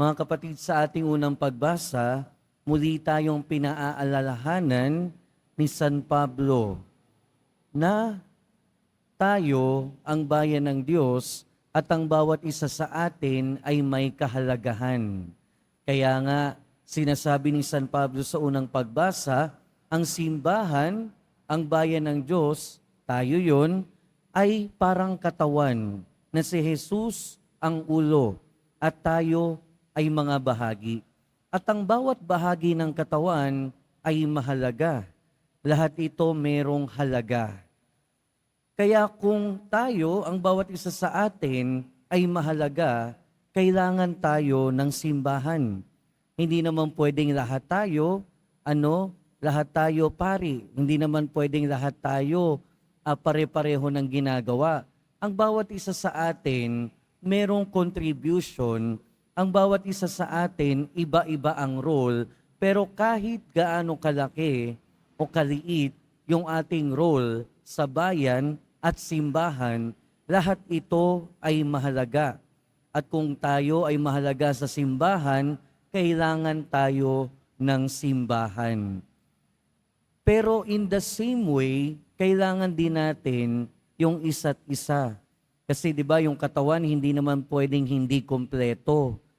Mga kapatid, sa ating unang pagbasa, muli tayong pinaaalalahanan ni San Pablo na tayo ang bayan ng Diyos at ang bawat isa sa atin ay may kahalagahan. Kaya nga, sinasabi ni San Pablo sa unang pagbasa, ang simbahan, ang bayan ng Diyos, tayo yon, ay parang katawan na si Jesus ang ulo at tayo ay mga bahagi. At ang bawat bahagi ng katawan ay mahalaga. Lahat ito merong halaga. Kaya kung tayo, ang bawat isa sa atin ay mahalaga, kailangan tayo ng simbahan. Hindi naman pwedeng lahat tayo, ano, lahat tayo pari. Hindi naman pwedeng lahat tayo ah, pare-pareho ng ginagawa. Ang bawat isa sa atin, merong contribution. Ang bawat isa sa atin, iba-iba ang role. Pero kahit gaano kalaki o kaliit yung ating role sa bayan at simbahan, lahat ito ay mahalaga. At kung tayo ay mahalaga sa simbahan, kailangan tayo ng simbahan. Pero in the same way, kailangan din natin yung isa't isa. Kasi 'di ba yung katawan hindi naman pwedeng hindi kompleto.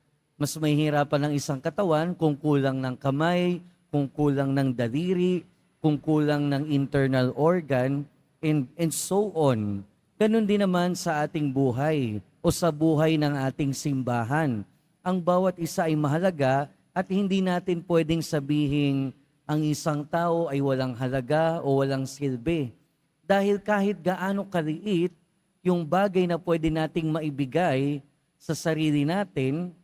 Mas mahihirapan ng isang katawan kung kulang ng kamay, kung kulang ng daliri, kung kulang ng internal organ, and, and so on. Ganon din naman sa ating buhay o sa buhay ng ating simbahan. Ang bawat isa ay mahalaga at hindi natin pwedeng sabihin ang isang tao ay walang halaga o walang silbi. Dahil kahit gaano kaliit yung bagay na pwede nating maibigay sa sarili natin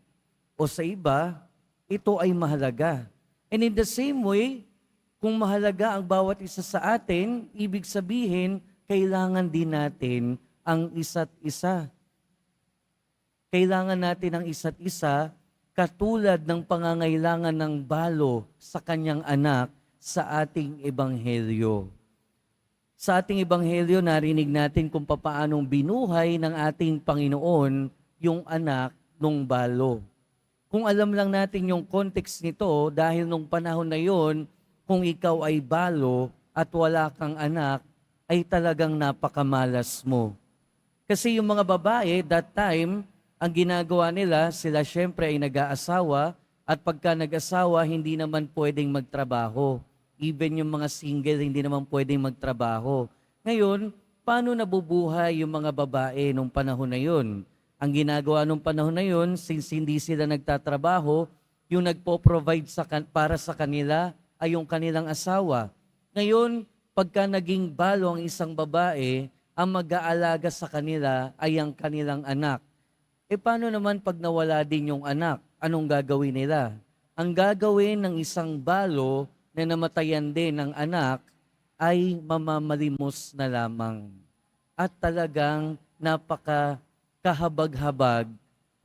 o sa iba, ito ay mahalaga. And in the same way, kung mahalaga ang bawat isa sa atin, ibig sabihin, kailangan din natin ang isa't isa. Kailangan natin ang isa't isa katulad ng pangangailangan ng balo sa kanyang anak sa ating ebanghelyo. Sa ating ebanghelyo, narinig natin kung papaanong binuhay ng ating Panginoon yung anak ng balo. Kung alam lang natin yung context nito, dahil nung panahon na yon, kung ikaw ay balo at wala kang anak, ay talagang napakamalas mo. Kasi yung mga babae, that time, ang ginagawa nila, sila syempre ay nag-aasawa at pagka nag-asawa, hindi naman pwedeng magtrabaho. Even yung mga single, hindi naman pwedeng magtrabaho. Ngayon, paano nabubuhay yung mga babae nung panahon na yun? Ang ginagawa nung panahon na yun, since hindi sila nagtatrabaho, yung nagpo-provide sa para sa kanila ay yung kanilang asawa. Ngayon, pagka naging balo ang isang babae, ang mag-aalaga sa kanila ay ang kanilang anak. E paano naman pag nawala din yung anak? Anong gagawin nila? Ang gagawin ng isang balo na namatayan din ng anak ay mamamalimos na lamang. At talagang napaka kahabag-habag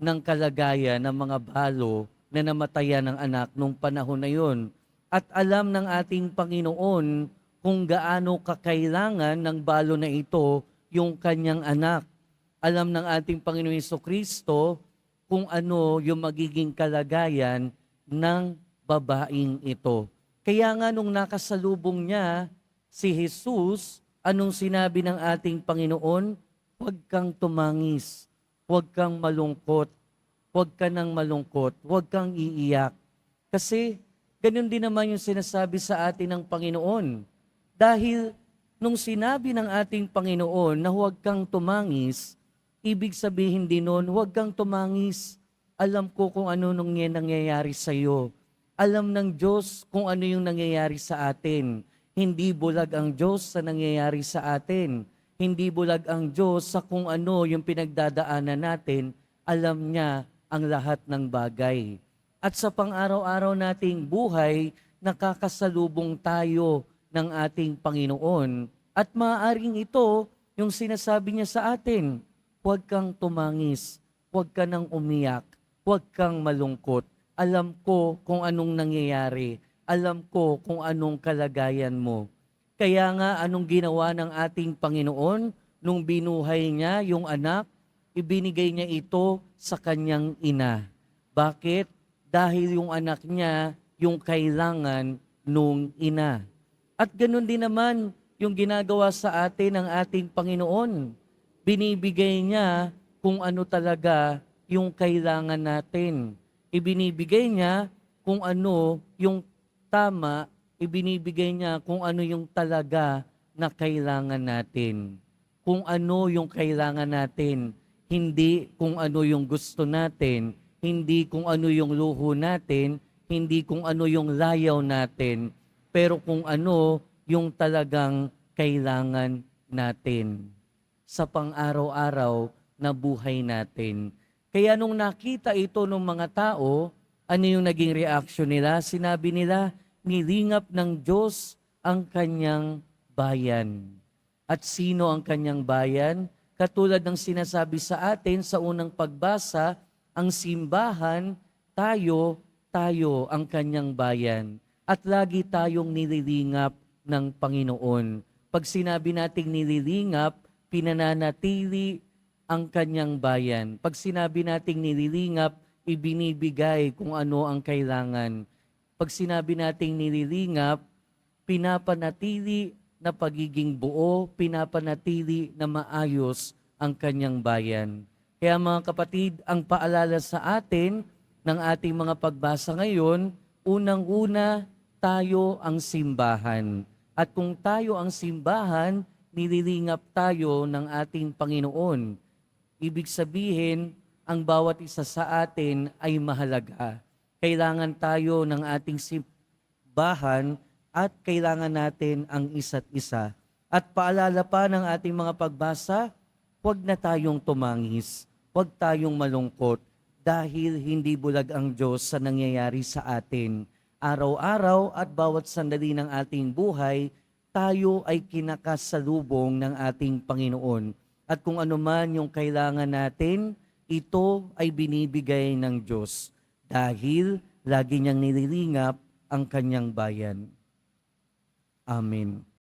ng kalagayan ng mga balo na namatayan ng anak nung panahon na yun. At alam ng ating Panginoon kung gaano kakailangan ng balo na ito yung kanyang anak. Alam ng ating Panginoon Heso Kristo kung ano yung magiging kalagayan ng babaeng ito. Kaya nga nung nakasalubong niya si Jesus, anong sinabi ng ating Panginoon? Huwag kang tumangis, huwag kang malungkot, huwag ka nang malungkot, huwag kang iiyak. Kasi ganun din naman yung sinasabi sa atin ng Panginoon. Dahil nung sinabi ng ating Panginoon na huwag kang tumangis, ibig sabihin din nun, huwag kang tumangis. Alam ko kung ano nung nangyayari sa iyo. Alam ng Diyos kung ano yung nangyayari sa atin. Hindi bulag ang Diyos sa nangyayari sa atin. Hindi bulag ang Diyos sa kung ano yung pinagdadaanan natin. Alam niya ang lahat ng bagay. At sa pang-araw-araw nating buhay, nakakasalubong tayo ng ating Panginoon. At maaaring ito yung sinasabi niya sa atin, huwag kang tumangis, huwag ka nang umiyak, huwag kang malungkot. Alam ko kung anong nangyayari, alam ko kung anong kalagayan mo. Kaya nga anong ginawa ng ating Panginoon nung binuhay niya yung anak, ibinigay niya ito sa kanyang ina. Bakit? Dahil yung anak niya yung kailangan nung ina. At ganun din naman yung ginagawa sa atin ng ating Panginoon. Binibigay niya kung ano talaga yung kailangan natin. Ibinibigay niya kung ano yung tama, ibinibigay niya kung ano yung talaga na kailangan natin. Kung ano yung kailangan natin, hindi kung ano yung gusto natin, hindi kung ano yung luho natin, hindi kung ano yung layaw natin, pero kung ano yung talagang kailangan natin sa pang-araw-araw na buhay natin. Kaya nung nakita ito ng mga tao, ano yung naging reaction nila? Sinabi nila, nilingap ng Diyos ang kanyang bayan. At sino ang kanyang bayan? Katulad ng sinasabi sa atin sa unang pagbasa, ang simbahan, tayo, tayo ang kanyang bayan. At lagi tayong nililingap ng Panginoon. Pag sinabi nating nililingap, pinananatili ang kanyang bayan. Pag sinabi nating nililingap, ibinibigay kung ano ang kailangan. Pag sinabi nating nililingap, pinapanatili na pagiging buo, pinapanatili na maayos ang kanyang bayan. Kaya mga kapatid, ang paalala sa atin ng ating mga pagbasa ngayon, unang-una, tayo ang simbahan. At kung tayo ang simbahan, nililingap tayo ng ating Panginoon. Ibig sabihin, ang bawat isa sa atin ay mahalaga. Kailangan tayo ng ating simbahan at kailangan natin ang isa't isa. At paalala pa ng ating mga pagbasa, huwag na tayong tumangis, huwag tayong malungkot, dahil hindi bulag ang Diyos sa nangyayari sa atin. Araw-araw at bawat sandali ng ating buhay, tayo ay kinakasalubong ng ating Panginoon. At kung ano man yung kailangan natin, ito ay binibigay ng Diyos dahil lagi niyang nililingap ang kanyang bayan. Amen.